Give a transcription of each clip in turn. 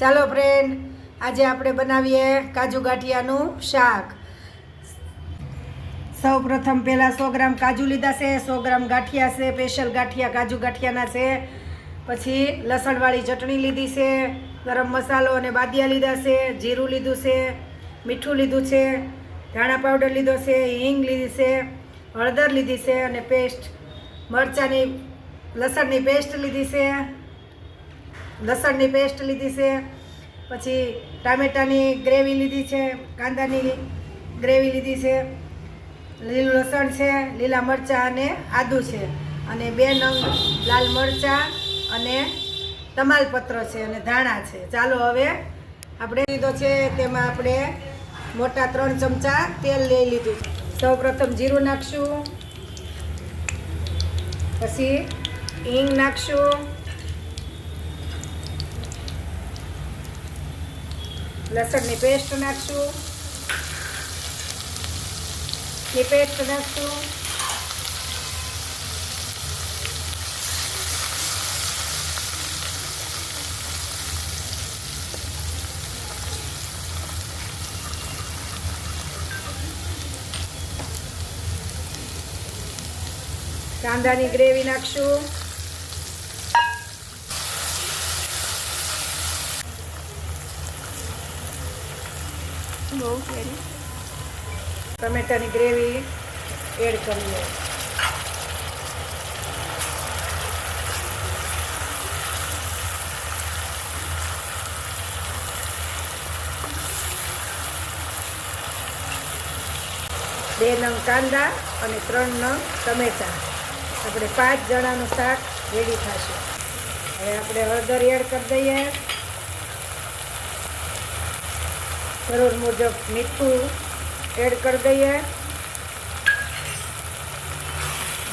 ચાલો ફ્રેન્ડ આજે આપણે બનાવીએ કાજુ ગાંઠિયાનું શાક. સૌ પ્રથમ પહેલાં સો ગ્રામ કાજુ લીધા છે, સો ગ્રામ ગાંઠિયા છે સ્પેશિયલ ગાંઠિયા, કાજુ ગાંઠિયાના છે. પછી લસણવાળી ચટણી લીધી છે, ગરમ મસાલો અને બાદિયા લીધા છે, જીરું લીધું છે, મીઠું લીધું છે, ધાણા પાવડર લીધો છે, હિંગ લીધી છે, હળદર લીધી છે અને પેસ્ટ, મરચાંની, લસણની પેસ્ટ લીધી છે. લસણની પેસ્ટ લીધી છે, પછી ટામેટાની ગ્રેવી લીધી છે, કાંદાની ગ્રેવી લીધી છે, લીલું લસણ છે, લીલા મરચાં અને આદું છે, અને બે નંગ લાલ મરચાં અને તમાલપત્ર છે અને ધાણા છે. ચાલો હવે આપણે લીધો છે, તેમાં આપણે મોટા ત્રણ ચમચા તેલ લઈ લીધું. સૌ પ્રથમ જીરું નાખશું, પછી હિંગ નાખશું લસણની પેસ્ટ નાખશું. ની પેસ્ટ નાખશું. કાંદાની ગ્રેવી નાખશું. ટમેટાની ગ્રેવી એડ કરીએ બે નંગ કાંદા અને ત્રણ નંગ ટમેટા. આપણે પાંચ જણાનું શાક રેડી થશે. હવે આપણે હળદર એડ કરી દઈએ. જરૂર મુજબ મીઠું એડ કરી દઈએ.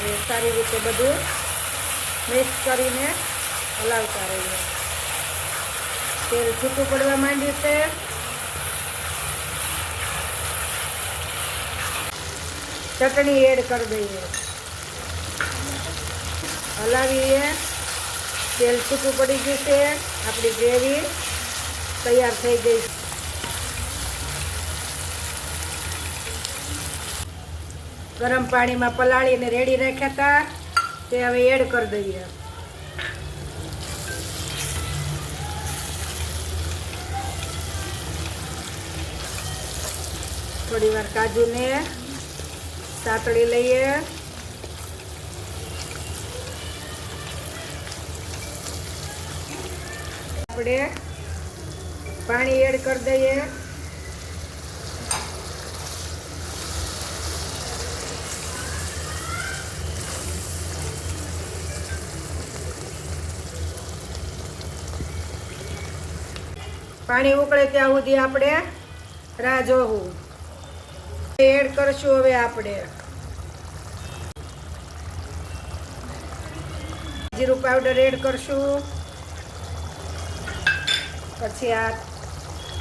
એ સારી રીતે બધું મિક્સ કરીને હલાવતા રહીએ. તેલ છૂટું પડવા માંડ્યું છે. ચટણી એડ કરી દઈએ. હલાવીએ. તેલ છૂટું પડી ગયું છે. આપણી ગ્રેવી તૈયાર થઈ ગઈ છે. ગરમ પાણીમાં પલાળીને રેડી રાખ્યા હતા તે હવે એડ કરી દઈએ. થોડી વાર કાજુને સાતળી લઈએ. આપણે પાણી એડ કરી દઈએ. પાણી ઉકળે ત્યાં સુધી આપણે રાહ જોવું. એડ કરશું હવે આપણે. જીરું પાવડર એડ કરશું. પછી આ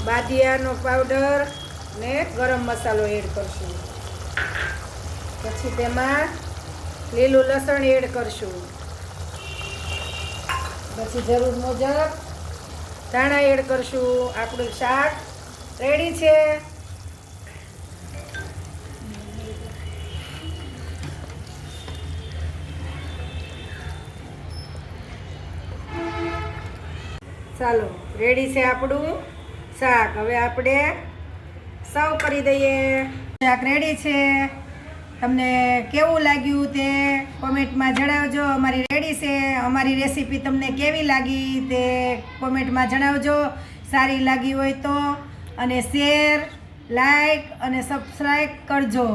બાદિયાનો પાવડર ને ગરમ મસાલો એડ કરશું. પછી તેમાં લીલું લસણ એડ કરશું. પછી જરૂર મુજબ ધાણા એડ કરશું આપણું શાક રેડી છે. ચાલો, રેડી છે આપણું શાક. હવે આપણે સર્વ કરી દઈએ. શાક રેડી છે. તમને કેવું લાગ્યું તે કોમેન્ટમાં જણાવજો. અમારી રેડી છે. અમારી રેસીપી તમને કેવી લાગી તે કોમેન્ટમાં જણાવજો. સારી લાગી હોય તો. અને શેર, લાઈક અને સબસ્ક્રાઈબ કરજો.